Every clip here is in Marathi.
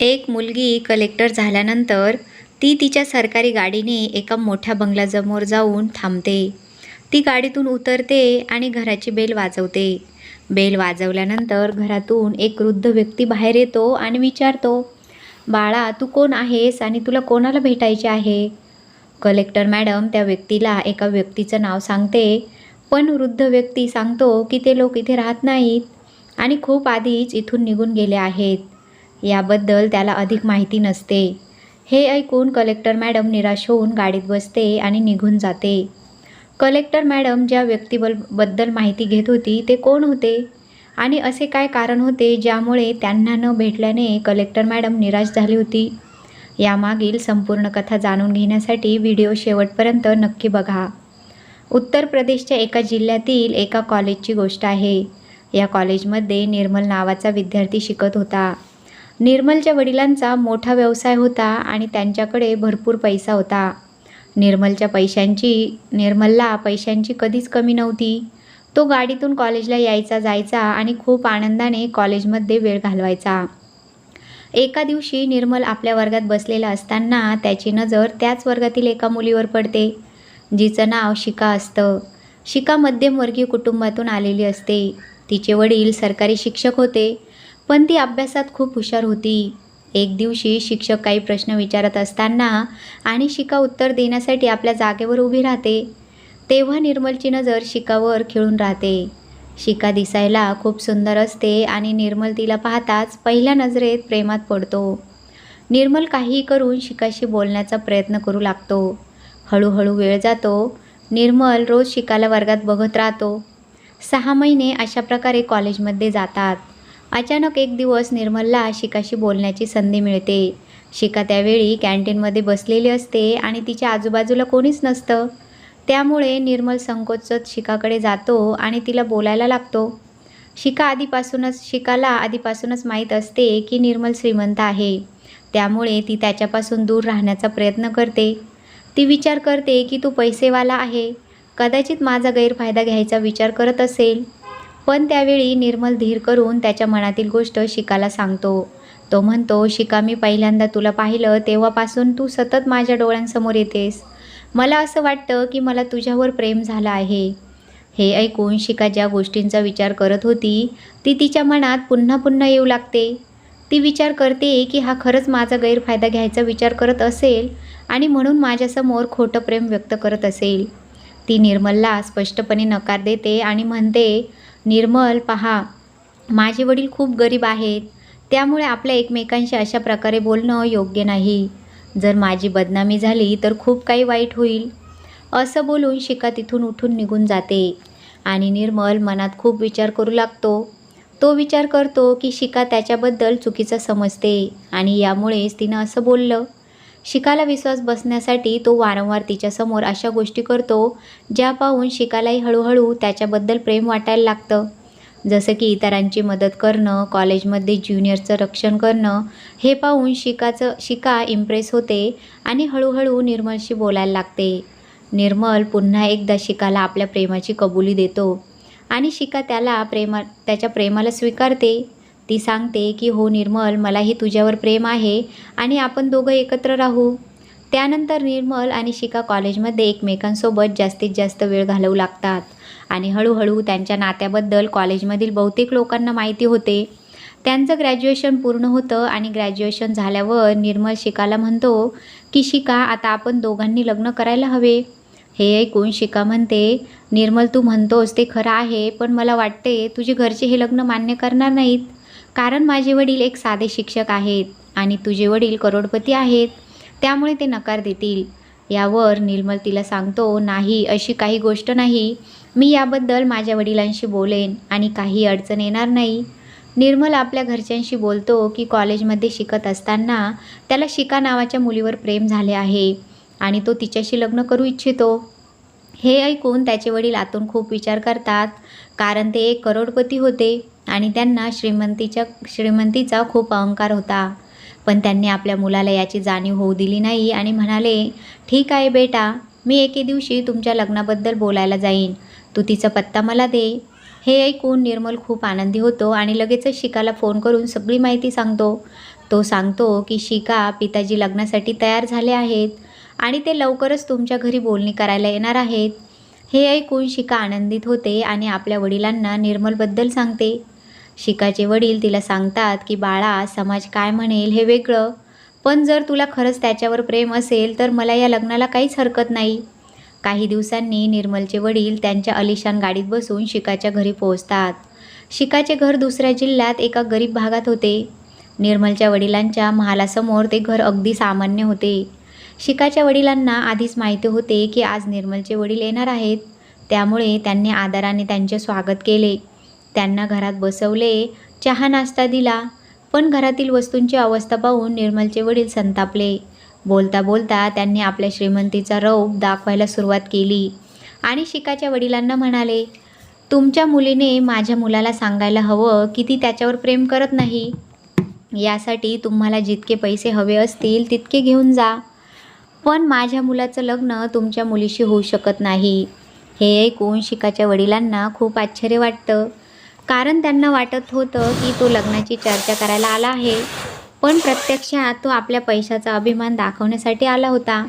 एक मुलगी कलेक्टर झाल्यानंतर ती तिच्या सरकारी गाडीने एका मोठ्या बंगल्यासमोर जाऊन थांबते. ती गाडीतून उतरते आणि घराची बेल वाजवते. बेल वाजवल्यानंतर घरातून एक वृद्ध व्यक्ती बाहेर येतो आणि विचारतो बाळा तू कोण आहेस आणि तुला कोणाला भेटायचे आहे? कलेक्टर मॅडम त्या व्यक्तीला एका व्यक्तीचं नाव सांगते पण वृद्ध व्यक्ती सांगतो की ते लोक इथे राहत नाहीत आणि खूप आधीच इथून निघून गेले आहेत. याबद्दल त्याला अधिक माहिती नसते. हे ऐकून कलेक्टर मॅडम निराश होऊन गाडीत बसते आणि निघून जाते. कलेक्टर मॅडम ज्या व्यक्तीबद्दल माहिती घेत होती ते कोण होते? आणि असे काय कारण होते ज्यामुळे त्यांना न भेटल्याने कलेक्टर मॅडम निराश झाली होती? यामागील संपूर्ण कथा जाणून घेण्यासाठी व्हिडिओ शेवटपर्यंत नक्की बघा. उत्तर प्रदेशच्या एका जिल्ह्यातील एका कॉलेजची गोष्ट आहे. या कॉलेजमध्ये निर्मल नावाचा विद्यार्थी शिकत होता. निर्मलच्या वडिलांचा मोठा व्यवसाय होता आणि त्यांच्याकडे भरपूर पैसा होता. निर्मलच्या पैशांची निर्मलला पैशांची कधीच कमी नव्हती. तो गाडीतून कॉलेजला यायचा जायचा आणि खूप आनंदाने कॉलेजमध्ये वेळ घालवायचा. एका दिवशी निर्मल आपल्या वर्गात बसलेला असताना त्याची नजर त्याच वर्गातील एका मुलीवर पडते. जिचं नाव शिका असतं. शिका मध्यमवर्गीय कुटुंबातून आलेली असते. तिचे वडील सरकारी शिक्षक होते. पण ती अभ्यासात खूप हुशार होती. एक दिवशी शिक्षक काही प्रश्न विचारत असताना आणि शिका उत्तर देण्यासाठी आपल्या जागेवर उभी राहते. तेव्हा निर्मलची नजर शिकावर खिळून राहते. शिका दिसायला खूप सुंदर असते आणि निर्मल तिला पाहताच पहिल्या नजरेत प्रेमात पडतो. निर्मल काही करून शिकाशी बोलण्याचा प्रयत्न करू लागतो. हळूहळू वेळ जातो. निर्मल रोज शिकाला वर्गात बघत राहतो. सहा महिने अशा प्रकारे कॉलेजमध्ये जातात. अचानक एक दिवस निर्मलला शिकाशी बोलण्याची संधी मिळते. शिका त्यावेळी कॅन्टीनमध्ये बसलेली असते आणि तिच्या आजूबाजूला कोणीच नसतं. त्यामुळे निर्मल संकोचत शिकाकडे जातो आणि तिला बोलायला लागतो. शिका आधीपासूनच शिकाला आधीपासूनच माहीत असते की निर्मल श्रीमंत आहे. त्यामुळे ती त्याच्यापासून दूर राहण्याचा प्रयत्न करते. ती विचार करते की तू पैसेवाला आहे. कदाचित माझा गैरफायदा घ्यायचा विचार करत असेल. पण त्यावेळी निर्मल धीर करून त्याच्या मनातील गोष्ट शिकाला सांगतो. तो म्हणतो शिका मी पहिल्यांदा तुला पाहिलं तेव्हापासून तू सतत माझ्या डोळ्यांसमोर येतेस. मला असं वाटतं की मला तुझ्यावर प्रेम झालं आहे. हे ऐकून शिका ज्या गोष्टींचा विचार करत होती ती तिच्या मनात पुन्हा पुन्हा येऊ लागते. ती विचार करते की हा खरंच माझा गैरफायदा घ्यायचा विचार करत असेल आणि म्हणून माझ्यासमोर खोटं प्रेम व्यक्त करत असेल. ती निर्मलला स्पष्टपणे नकार देते आणि म्हणते निर्मल पहा माझे वडील खूप गरीब आहेत. त्यामुळे आपल्या एकमेकांशी अशा प्रकारे बोलणं योग्य नाही. जर माझी बदनामी झाली तर खूप काही वाईट होईल. असं बोलून शिका तिथून उठून निघून जाते. आणि निर्मल मनात खूप विचार करू लागतो. तो विचार करतो की शिका त्याच्याबद्दल चुकीचं समजते. आणि यामुळेच तिनं असं बोललं. शिकाला विश्वास बसण्यासाठी तो वारंवार तिच्यासमोर अशा गोष्टी करतो ज्या पाहून शिकालाही हळूहळू त्याच्याबद्दल प्रेम वाटायला लागतं. जसं की इतरांची मदत करणं कॉलेजमध्ये ज्युनियरचं रक्षण करणं हे पाहून शिकाचं शिका इम्प्रेस होते आणि हळूहळू निर्मलशी बोलायला लागते. निर्मल पुन्हा एकदा शिकाला आपल्या प्रेमाची कबुली देतो आणि शिका त्याला प्रेमा त्याच्या प्रेमाला स्वीकारते. ती सांगते की हो निर्मल मलाही तुझ्यावर प्रेम आहे आणि आपण दोघं एकत्र राहू. त्यानंतर निर्मल आणि शिका कॉलेजमध्ये एकमेकांसोबत जास्तीत जास्त वेळ घालवू लागतात आणि हळूहळू त्यांच्या नात्याबद्दल कॉलेजमधील बहुतेक लोकांना माहिती होते. त्यांचं ग्रॅज्युएशन पूर्ण होतं आणि ग्रॅज्युएशन झाल्यावर निर्मल शिकाला म्हणतो की शिका आता आपण दोघांनी लग्न करायला हवे. हे ऐकून शिका म्हणते निर्मल तू म्हणतोस ते खरं आहे पण मला वाटते तुझे घरचे हे लग्न मान्य करणार नाहीत. कारण माझे वडील एक साधे शिक्षक आहेत आणि तुझे वडील करोडपती आहेत. त्यामुळे ते नकार देतील. यावर निर्मल तिला सांगतो नाही अशी काही गोष्ट नाही. मी याबद्दल माझ्या वडिलांशी बोलेन आणि काही अडचण येणार नाही. निर्मल आपल्या घरच्यांशी बोलतो की कॉलेजमध्ये शिकत असताना त्याला शिका नावाच्या मुलीवर प्रेम झाले आहे आणि तो तिच्याशी लग्न करू इच्छितो. हे ऐकून त्याचे वडील आतून खूप विचार करतात कारण ते एक करोडपती होते. आणि त्यांना श्रीमंतीच्या श्रीमंतीचा खूप अहंकार होता. पण त्यांनी आपल्या मुलाला याची जाणीव होऊ दिली नाही आणि म्हणाले ठीक आहे बेटा मी एके दिवशी तुमच्या लग्नाबद्दल बोलायला जाईन. तू तिचा पत्ता मला दे. हे ऐकून निर्मल खूप आनंदी होतो आणि लगेचच शिकाला फोन करून सगळी माहिती सांगतो. तो सांगतो की शिका पिताजी लग्नासाठी तयार झाले आहेत आणि ते लवकरच तुमच्या घरी बोलणी करायला येणार आहेत. हे ऐकून शिका आनंदित होते आणि आपल्या वडिलांना निर्मलबद्दल सांगते. शिकाचे वडील तिला सांगतात की बाळा समाज काय म्हणेल हे वेगळं. पण जर तुला खरंच त्याच्यावर प्रेम असेल तर मला या लग्नाला काहीच हरकत नाही. काही दिवसांनी निर्मलचे वडील त्यांच्या अलिशान गाडीत बसून शिकाच्या घरी पोहोचतात. शिकाचे घर दुसऱ्या जिल्ह्यात एका गरीब भागात होते. निर्मलच्या वडिलांच्या महालासमोर ते घर अगदी सामान्य होते. शिकाच्या वडिलांना आधीच माहिती होते की आज निर्मलचे वडील येणार आहेत. त्यामुळे त्यांनी आदराने त्यांचे स्वागत केले. त्यांना घरात बसवले चहा नाश्ता दिला. पण घरातील वस्तूंची अवस्था पाहून निर्मलचे वडील संतापले. बोलता बोलता त्यांनी आपल्या श्रीमंतीचा रौप दाखवायला सुरुवात केली आणि शिकाच्या वडिलांना म्हणाले तुमच्या मुलीने माझ्या मुलाला सांगायला हवं की ती त्याच्यावर प्रेम करत नाही. यासाठी तुम्हाला जितके पैसे हवे असतील तितके घेऊन जा. पण माझ्या मुलाचं लग्न तुमच्या मुलीशी होऊ शकत नाही. हे ऐकून शिकाच्या वडिलांना खूप आश्चर्य वाटतं. कारण त्यांना वाटत होतं की तो लग्नाची चर्चा करायला आला आहे. पण प्रत्यक्षात तो आपल्या पैशाचा अभिमान दाखवण्यासाठी आला होता.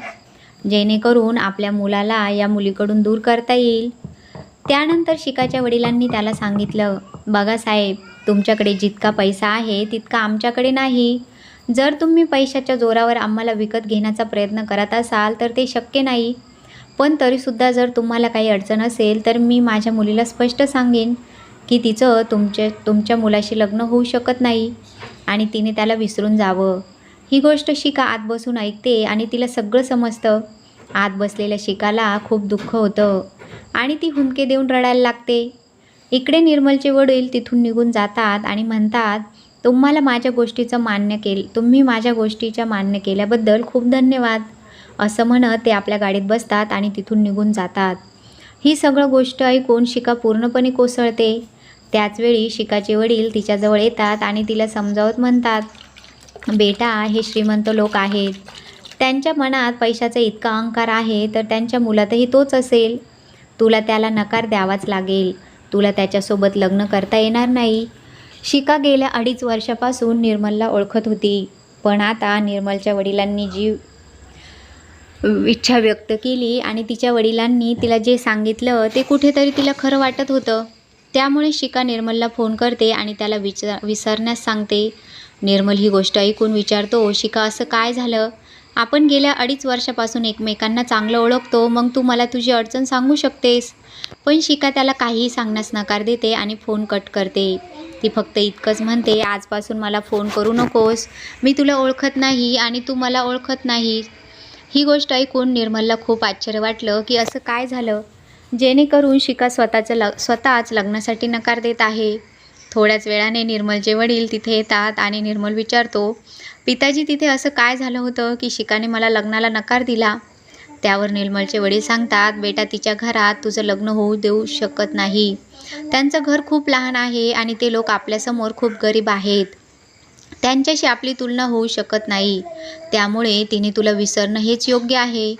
जेणेकरून आपल्या मुलाला या मुलीकडून दूर करता येईल. त्यानंतर शिकाच्या वडिलांनी त्याला सांगितलं बघा साहेब तुमच्याकडे जितका पैसा आहे तितका आमच्याकडे नाही. जर तुम्ही पैशाच्या जोरावर आम्हाला विकत घेण्याचा प्रयत्न करत असाल तर ते शक्य नाही. पण तरीसुद्धा जर तुम्हाला काही अडचण असेल तर मी माझ्या मुलीला स्पष्ट सांगेन. की तिचं तुमच्या तुमच्या मुलाशी लग्न होऊ शकत नाही आणि तिने त्याला विसरून जावं. ही गोष्ट शिका आत बसून ऐकते आणि तिला सगळं समजतं. आत बसलेल्या शिकाला खूप दुःख होतं आणि ती हुंदके देऊन रडायला लागते. इकडे निर्मलचे वडील तिथून निघून जातात आणि म्हणतात तुम्हाला माझ्या गोष्टीचं मान्य केल तुम्ही माझ्या गोष्टीच्या मान्य केल्याबद्दल खूप धन्यवाद. असं म्हणत ते आपल्या गाडीत बसतात आणि तिथून निघून जातात. ही सगळं गोष्ट ऐकून शिका पूर्णपणे कोसळते. त्याचवेळी शिकाचे वडील तिच्याजवळ येतात आणि तिला समजावत म्हणतात बेटा हे श्रीमंत लोक आहेत. त्यांच्या मनात पैशाचा इतका अहंकार आहे तर त्यांच्या मुलातही तोच असेल. तुला त्याला नकार द्यावाच लागेल. तुला त्याच्यासोबत लग्न करता येणार नाही. शिका गेल्या अडीच वर्षापासून निर्मलला ओळखत होती. पण आता निर्मलच्या वडिलांनी जी इच्छा व्यक्त केली आणि तिच्या वडिलांनी तिला जे सांगितलं ते कुठेतरी तिला खरं वाटत होतं. त्यामुळे शिका निर्मलला फोन करते आणि त्याला विचार विसरण्यास सांगते. निर्मल ही गोष्ट ऐकून विचारतो शिका असं काय झालं? आपण गेल्या अडीच वर्षापासून एकमेकांना चांगलं ओळखतो मग तू मला तुझी अडचण सांगू शकतेस. पण शिका त्याला काहीही सांगण्यास नकार देते आणि फोन कट करते. ती फक्त इतकंच म्हणते आजपासून मला फोन करू नकोस. मी तुला ओळखत नाही आणि तू मला ओळखत नाही ही गोष्ट ऐकून निर्मलला खूप आश्चर्य वाटलं की असं काय झालं? जेणेकरून शिका स्वतःचं ल स्वतःच लग्नासाठी नकार देत आहे. थोड्याच वेळाने निर्मलचे वडील तिथे येतात आणि निर्मल विचारतो पिताजी तिथे असं काय झालं होतं की शिकाने मला लग्नाला नकार दिला? त्यावर निर्मलचे वडील सांगतात बेटा तिच्या घरात तुझं लग्न होऊ देऊ शकत नाही. त्यांचं घर खूप लहान आहे आणि ते लोक आपल्यासमोर खूप गरीब आहेत. त्यांच्याशी आपली तुलना होऊ शकत नाही. त्यामुळे तिने तुला विसरणं हेच योग्य आहे.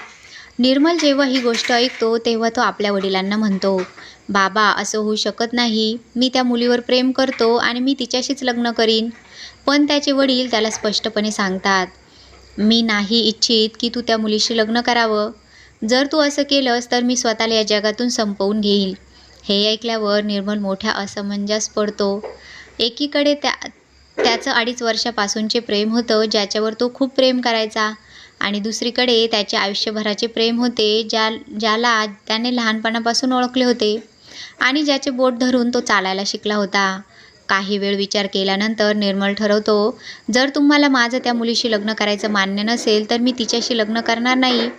निर्मल जेव्हा ही गोष्ट ऐकतो तेव्हा तो आपल्या वडिलांना म्हणतो बाबा असं होऊ शकत नाही. मी त्या मुलीवर प्रेम करतो आणि मी तिच्याशीच लग्न करीन. पण त्याचे वडील त्याला स्पष्टपणे सांगतात मी नाही इच्छित की तू त्या मुलीशी लग्न करावं. जर तू असं केलंस तर मी स्वतःला या जगातून संपवून घेईल. हे ऐकल्यावर निर्मल मोठ्या असमंजस पडतो. एकीकडे त्या त्याचं अडीच वर्षापासूनचे प्रेम होतं ज्याच्यावर तो खूप प्रेम करायचा. आणि दुसरीकडे त्याचे आयुष्यभराचे प्रेम होते ज्या ज्याला त्याने लहानपणापासून ओळखले होते आणि ज्याचे बोट धरून तो चालायला शिकला होता. काही वेळ विचार केल्यानंतर निर्मल ठरवतो जर तुम्हाला माझं त्या मुलीशी लग्न करायचं मान्य नसेल तर मी तिच्याशी लग्न करणार नाही.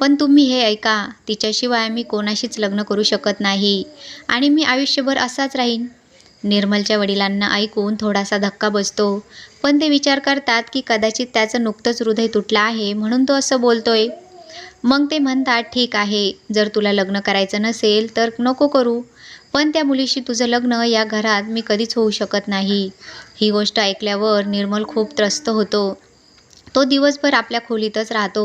पण तुम्ही हे ऐका तिच्याशिवाय मी कोणाशीच लग्न करू शकत नाही आणि मी आयुष्यभर असाच राहीन. निर्मलच्या वडिलांना ऐकून थोडासा धक्का बसतो. पण ते विचार करतात की कदाचित त्याचं नुकतंच हृदय तुटलं आहे म्हणून तो असं बोलतोय. मग ते म्हणतात ठीक आहे जर तुला लग्न करायचं नसेल तर नको करू. पण त्या मुलीशी तुझं लग्न या घरात मी कधीच होऊ शकत नाही. ही गोष्ट ऐकल्यावर निर्मल खूप त्रस्त होतो. तो दिवसभर आपल्या खोलीतच राहतो.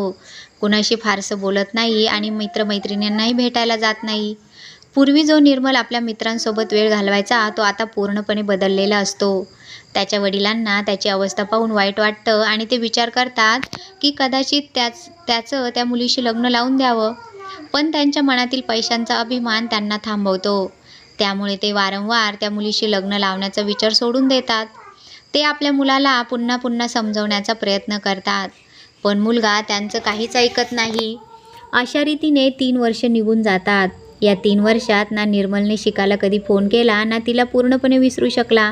कुणाशी फारसं बोलत नाही आणि मित्रमैत्रिणींनाही भेटायला जात नाही. पूर्वी जो निर्मल आपल्या मित्रांसोबत वेळ घालवायचा तो आता पूर्णपणे बदललेला असतो. त्याच्या वडिलांना त्याची अवस्था पाहून वाईट वाटतं आणि ते विचार करतात की कदाचित त्याच त्याचं त्या मुलीशी लग्न लावून द्यावं. पण त्यांच्या मनातील पैशांचा अभिमान त्यांना थांबवतो. त्यामुळे ते वारंवार त्या मुलीशी लग्न लावण्याचा विचार सोडून देतात. ते आपल्या मुलाला पुन्हा पुन्हा समजवण्याचा प्रयत्न करतात. पण मुलगा त्यांचं काहीच ऐकत नाही. अशा रीतीने तीन वर्ष निघून जातात. या तीन वर्षात ना निर्मलने शिकाला कधी फोन केला ना तिला पूर्णपणे विसरू शकला.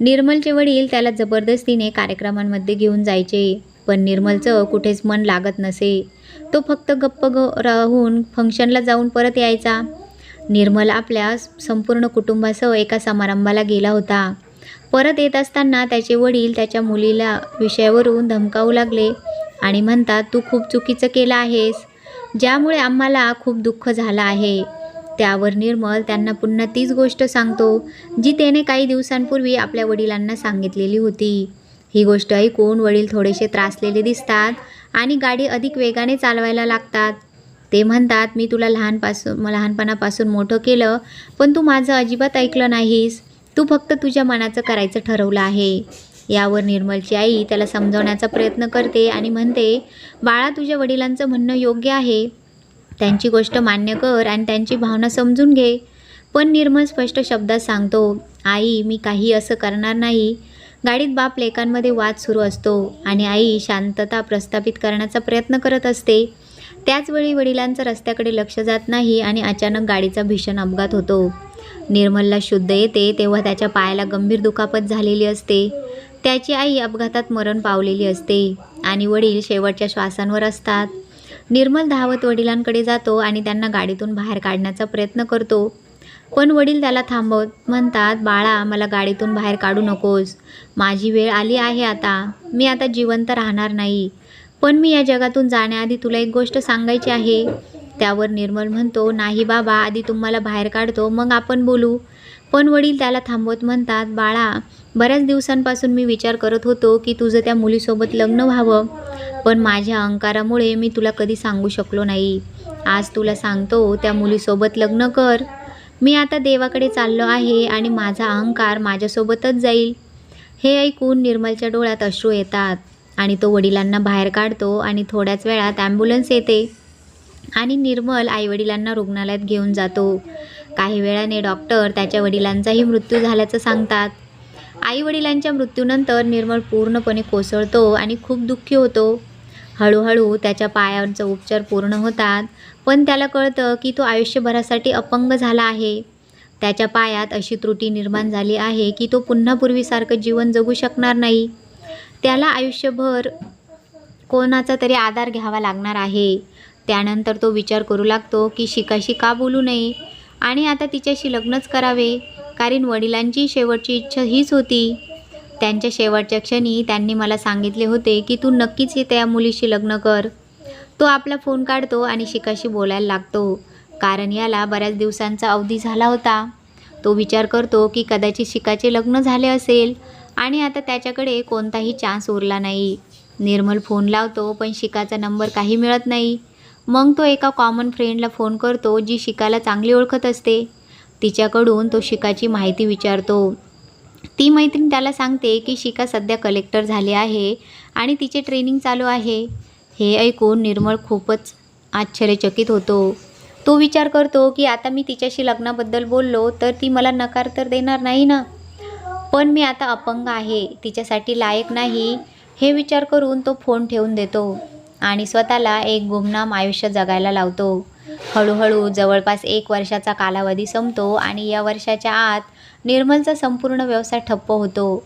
निर्मलचे वडील त्याला जबरदस्तीने कार्यक्रमांमध्ये घेऊन जायचे पण निर्मलचं कुठेच मन लागत नसे. तो फक्त गप्प ग राहून फंक्शनला जाऊन परत यायचा. निर्मल आपल्या संपूर्ण कुटुंबासह एका समारंभाला गेला होता. परत येत असताना त्याचे वडील त्याच्या मुलीला विषयावरून धमकावू लागले आणि म्हणतात तू खूप चुकीचं केलं आहेस. ज्यामुळे आम्हाला खूप दुःख झालं आहे. त्यावर निर्मल त्यांना पुन्हा तीच गोष्ट सांगतो जी त्याने काही दिवसांपूर्वी आपल्या वडिलांना सांगितलेली होती. ही गोष्ट ऐकून वडील थोडेसे त्रासलेले दिसतात आणि गाडी अधिक वेगाने चालवायला लागतात. ते म्हणतात मी तुला लहानपासून लहानपणापासून मोठं केलं पण तू माझं अजिबात ऐकलं नाहीस. तू फक्त तुझ्या मनाचं करायचं ठरवलं आहे. यावर निर्मलची आई त्याला समजवण्याचा प्रयत्न करते आणि म्हणते बाळा तुझ्या वडिलांचं म्हणणं योग्य आहे. त्यांची गोष्ट मान्य कर आणि त्यांची भावना समजून घे. पण निर्मल स्पष्ट शब्दात सांगतो आई मी काही असं करणार नाही. गाडीत बाप लेकांमध्ये वाद सुरू असतो आणि आई शांतता प्रस्थापित करण्याचा प्रयत्न करत असते. त्याचवेळी वडिलांचं रस्त्याकडे लक्ष जात नाही आणि अचानक गाडीचा भीषण अपघात होतो. निर्मलला शुद्ध येते तेव्हा त्याच्या पायाला गंभीर दुखापत झालेली असते. त्याची आई अपघातात मरण पावलेली असते आणि वडील शेवटच्या श्वासांवर असतात. निर्मल धावत वडिलांकडे जातो आणि त्यांना गाडीतून बाहेर काढण्याचा प्रयत्न करतो. पण वडील त्याला थांबवत म्हणतात बाळा मला गाडीतून बाहेर काढू नकोस. माझी वेळ आली आहे आता. मी आता जिवंत राहणार नाही. पण मी या जगातून जाण्याआधी तुला एक गोष्ट सांगायची आहे. त्यावर निर्मल म्हणतो नाही बाबा आधी तुम्हाला बाहेर काढतो मग आपण बोलू. पण वडील त्याला थांबवत म्हणतात बाळा बऱ्याच दिवसांपासून मी विचार करत होतो की तुझं त्या मुलीसोबत लग्न व्हावं. पण माझ्या अहंकारामुळे मी तुला कधी सांगू शकलो नाही. आज तुला सांगतो त्या मुलीसोबत लग्न कर. मी आता देवाकडे चाललो आहे आणि माझा अहंकार माझ्यासोबतच जाईल. हे ऐकून निर्मलच्या डोळ्यात अश्रू येतात आणि तो वडिलांना बाहेर काढतो आणि थोड्याच वेळात ॲम्ब्युलन्स येते आणि निर्मल आईवडिलांना रुग्णालयात घेऊन जातो. काही वेळाने डॉक्टर त्याच्या वडिलांचाही मृत्यू झाल्याचं सांगतात. आईवडिलांच्या मृत्यूनंतर निर्मळ पूर्णपणे कोसळतो आणि खूप दुःखी होतो. हळूहळू त्याच्या पायांचा उपचार पूर्ण होतात पण त्याला कळतं की तो आयुष्यभरासाठी अपंग झाला आहे. त्याच्या पायात अशी त्रुटी निर्माण झाली आहे की तो पुन्हा पूर्वीसारखं जीवन जगू शकणार नाही. त्याला आयुष्यभर कोणाचा तरी आधार घ्यावा लागणार आहे. त्यानंतर तो विचार करू लागतो की शिकाशी का बोलू नये? आणि आता तिच्याशी लग्नच करावे. कारण वडिलांची शेवटची इच्छा हीच होती. त्यांच्या शेवटच्या क्षणी त्यांनी मला सांगितले होते की तू नक्कीच त्या मुलीशी लग्न कर. तो आपला फोन काढतो आणि शिकाशी बोलायला लागतो. कारण याला बऱ्याच दिवसांचा अवधी झाला होता. तो विचार करतो की कदाचित शिकाचे लग्न झाले असेल आणि आता त्याच्याकडे कोणताही चान्स उरला नाही. निर्मल फोन लावतो पण शिकाचा नंबर काही मिळत नाही. मग तो एका कॉमन फ्रेंडला फोन करतो जी शिकाला चांगली ओळखत असते. तिच्याकडून तो शिकाची माहिती विचारतो. ती मैत्रीण त्याला सांगते की शिका सध्या कलेक्टर झाली आहे आणि तिचे ट्रेनिंग चालू आहे. हे ऐकून निर्मळ खूपच आश्चर्यचकित होतो. तो विचार करतो की आता मी तिच्याशी लग्नाबद्दल बोललो तर ती मला नकार तर देणार नाही ना? पण मी आता अपंग आहे तिच्यासाठी लायक नाही हे विचार करून तो फोन ठेवून देतो आणि स्वतःला एक गुमनाम आयुष्य जगायला लावतो. हळूहळू जवळपास एक वर्षाचा कालावधी संपतो आणि या वर्षाच्या आत निर्मलचा संपूर्ण व्यवसाय ठप्प होतो.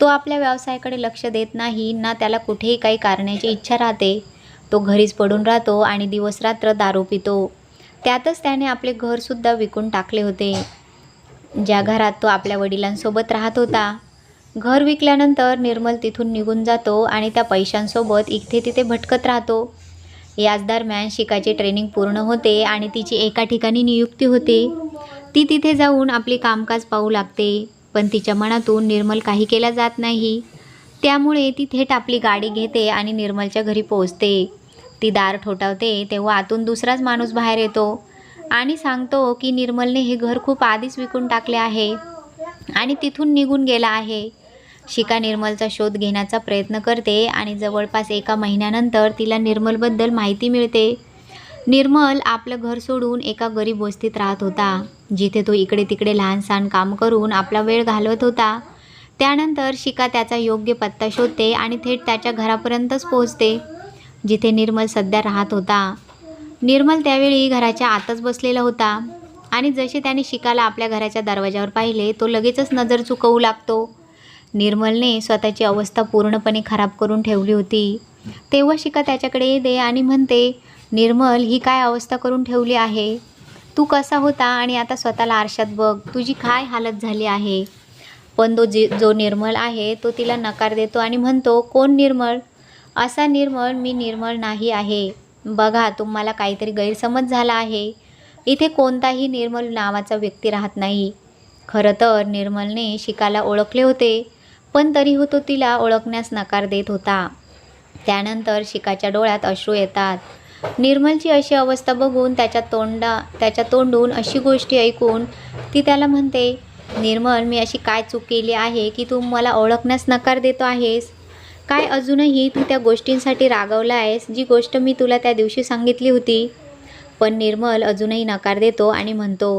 तो आपल्या व्यवसायाकडे लक्ष देत नाही ना त्याला कुठेही काही करण्याची इच्छा राहते. तो घरीच पडून राहतो आणि दिवसरात्र दारू पितो. त्यातच त्याने आपले घरसुद्धा विकून टाकले होते. ज्या घरात तो आपल्या वडिलांसोबत राहत होता. घर विकल्यानंतर निर्मल तिथून निघून जातो आणि त्या पैशांसोबत इथे तिथे भटकत राहतो. याच दरम्यान शिकाची ट्रेनिंग पूर्ण होते आणि तिची एका ठिकाणी नियुक्ती होते. ती तिथे जाऊन आपली कामकाज पाहू लागते पण तिच्या मनातून निर्मल काही केला जात नाही. त्यामुळे ती थेट आपली गाडी घेते आणि निर्मलच्या घरी पोहोचते. ती दार ठोठावते तेव्हा आतून दुसराच माणूस बाहेर येतो आणि सांगतो की निर्मलने हे घर खूप आधीच विकून टाकले आहे आणि तिथून निघून गेला आहे. शिका निर्मलचा शोध घेण्याचा प्रयत्न करते आणि जवळपास एका महिन्यानंतर तिला निर्मलबद्दल माहिती मिळते. निर्मल आपलं घर सोडून एका गरीब वस्तीत राहत होता. जिथे तो इकडे तिकडे लहानसहान काम करून आपला वेळ घालवत होता. त्यानंतर शिका त्याचा योग्य पत्ता शोधते आणि थेट त्याच्या घरापर्यंतच पोहोचते जिथे निर्मल सध्या राहत होता. निर्मल त्यावेळी घराच्या आतच बसलेला होता आणि जसे त्याने शिकाला आपल्या घराच्या दरवाजावर पाहिले तो लगेचच नजर चुकवू लागतो. निर्मलने स्वतःची अवस्था पूर्णपणे खराब करून ठेवली होती. तेव्हा शिका त्याच्याकडे येते आणि म्हणते निर्मल ही काय अवस्था करून ठेवली आहे? तू कसा होता आणि आता स्वतःला आरशात बघ. तुझी काय हालत झाली आहे? पण तो जे जो निर्मल आहे तो तिला नकार देतो आणि म्हणतो कोण निर्मळ असा निर्मळ मी निर्मळ नाही आहे. बघा तुम्हाला काहीतरी गैरसमज झाला आहे. इथे कोणताही निर्मल नावाचा व्यक्ती राहत नाही. खरं तर निर्मलने शिकाला ओळखले होते. पण तरीही तो तिला ओळखण्यास नकार देत होता. त्यानंतर शिकाच्या डोळ्यात अश्रू येतात. निर्मलची अशी अवस्था बघून त्याच्या तोंडा त्याच्या तोंडून अशी गोष्टी ऐकून ती त्याला म्हणते निर्मल मी अशी काय चूक केली आहे की तू मला ओळखण्यास नकार देतो आहेस? काय अजूनही तू त्या गोष्टींसाठी रागवला आहेस जी गोष्ट मी तुला त्या दिवशी सांगितली होती? पण निर्मल अजूनही नकार देतो आणि म्हणतो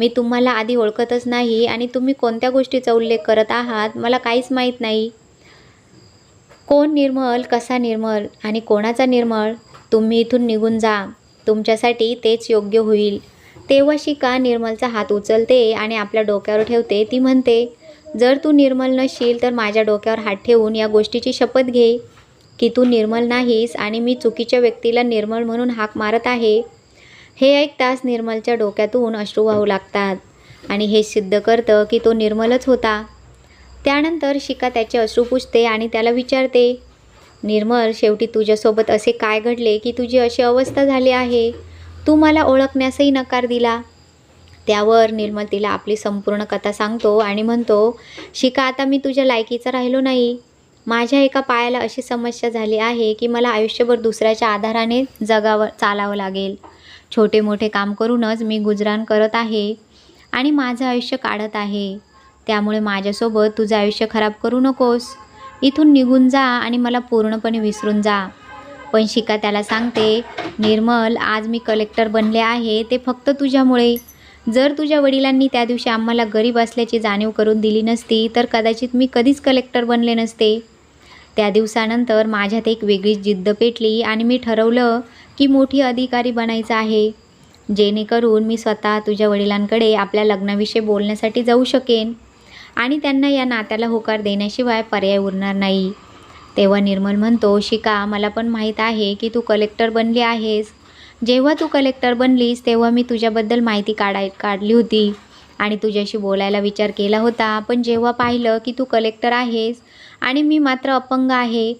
मी तुम्हाला आधी ओळखतच नाही आणि तुम्ही कोणत्या गोष्टीचा उल्लेख करत आहात मला काहीच माहीत नाही. कोण निर्मल कसा निर्मल आणि कोणाचा निर्मळ तुम्ही इथून निघून जा. तुमच्यासाठी तेच योग्य होईल. तेव्हा शिका निर्मलचा हात उचलते आणि आपल्या डोक्यावर ठेवते. ती म्हणते जर तू निर्मल नसशील तर माझ्या डोक्यावर हात ठेवून या गोष्टीची शपथ घे. की तू निर्मल नाहीस आणि मी चुकीच्या व्यक्तीला निर्मल म्हणून हाक मारत आहे. हे ऐकताच निर्मलच्या डोक्यातून अश्रू वाहू लागतात आणि हे सिद्ध करतं की तो निर्मलच होता. त्यानंतर शिका त्याचे अश्रू पुसते आणि त्याला विचारते निर्मल शेवटी तुझ्यासोबत असे काय घडले की तुझी अशी अवस्था झाली आहे? तू मला ओळखण्यासही नकार दिला. त्यावर निर्मल तिला आपली संपूर्ण कथा सांगतो आणि म्हणतो शिका आता मी तुझ्या लायकीचा राहिलो नाही. माझ्या एका पायाला अशी समस्या झाली आहे की मला आयुष्यभर दुसऱ्याच्या आधाराने जगावं चालावं लागेल. छोटे मोठे काम करूनच मी गुजराण करत आहे आणि माझं आयुष्य काढत आहे. त्यामुळे माझ्यासोबत तुझं आयुष्य खराब करू नकोस. इथून निघून जा आणि मला पूर्णपणे विसरून जा. पण शिका त्याला सांगते निर्मल आज मी कलेक्टर बनले आहे ते फक्त तुझ्यामुळे. जर तुझ्या वडिलांनी त्या दिवशी आम्हाला गरीब असल्याची जाणीव करून दिली नसती तर कदाचित मी कधीच कलेक्टर बनले नसते. त्या दिवसानंतर माझ्यात एक वेगळीच जिद्द पेटली आणि मी ठरवलं की मोठी अधिकारी बनायचं आहे. जेणेकरून मी स्वतः तुझ्या वडिलांकडे आपल्या लग्नाविषयी बोलण्यासाठी जाऊ शकेन आणि त्यांना या नात्याला होकार देण्याशिवाय पर्याय उरणार नाही. तेव्हा निर्मल म्हणतो शिका मला पण माहीत आहे की तू कलेक्टर बनली आहेस. जेव्हा तू कलेक्टर बनलीस तेव्हा मी तुझ्याबद्दल माहिती काढाय काढली होती आणि तुझ्याशी बोलायला विचार केला होता. पण जेव्हा पाहिलं की तू कलेक्टर आहेस आणि मी मात्र अपंग आहे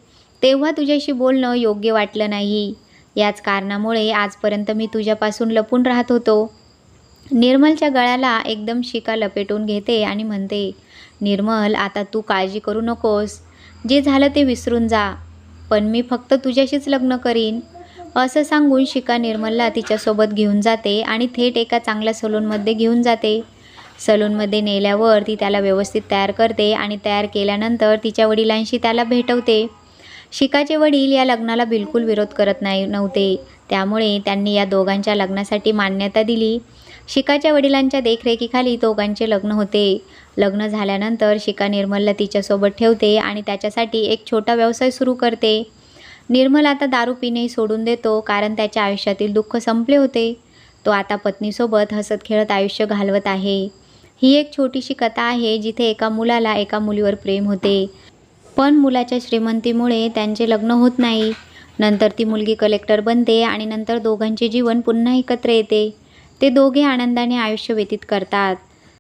तेव्हा तुझ्याशी बोलणं योग्य वाटलं नाही. याच कारणामुळे आजपर्यंत मी तुझ्यापासून लपून राहत होतो. निर्मलच्या गळ्याला एकदम शिका लपेटून घेते आणि म्हणते निर्मल आता तू काळजी करू नकोस. जे झालं ते विसरून जा. पण मी फक्त तुझ्याशीच लग्न करीन. असं सांगून शिका निर्मलला तिच्यासोबत घेऊन जाते आणि थेट एका चांगल्या सलूनमध्ये घेऊन जाते. सलूनमध्ये नेल्यावर ती त्याला व्यवस्थित तयार करते आणि तयार केल्यानंतर तिच्या वडिलांशी त्याला भेटवते. शिकाचे वडील या लग्नाला बिलकुल विरोध करत नाही नव्हते. त्यामुळे त्यांनी या दोघांच्या लग्नासाठी मान्यता दिली. शिकाच्या वडिलांच्या देखरेखीखाली दोघांचे लग्न होते. लग्न झाल्यानंतर शिका निर्मलला तिच्यासोबत ठेवते आणि त्याच्यासाठी एक छोटा व्यवसाय सुरू करते. निर्मल आता दारू पिणे सोडून देतो कारण त्याच्या आयुष्यातील दुःख संपले होते. तो आता पत्नीसोबत हसत खेळत आयुष्य घालवत आहे. ही एक छोटीशी कथा आहे जिथे एका मुलाला एका मुलीवर प्रेम होते. पण मुलाच्या श्रीमंतीमुळे त्यांचे लग्न होत नाही. नंतर ती मुलगी कलेक्टर बनते आणि नंतर दोघांचे जीवन पुन्हा एकत्र येते. ते दोघे आनंदाने आयुष्य व्यतीत करतात.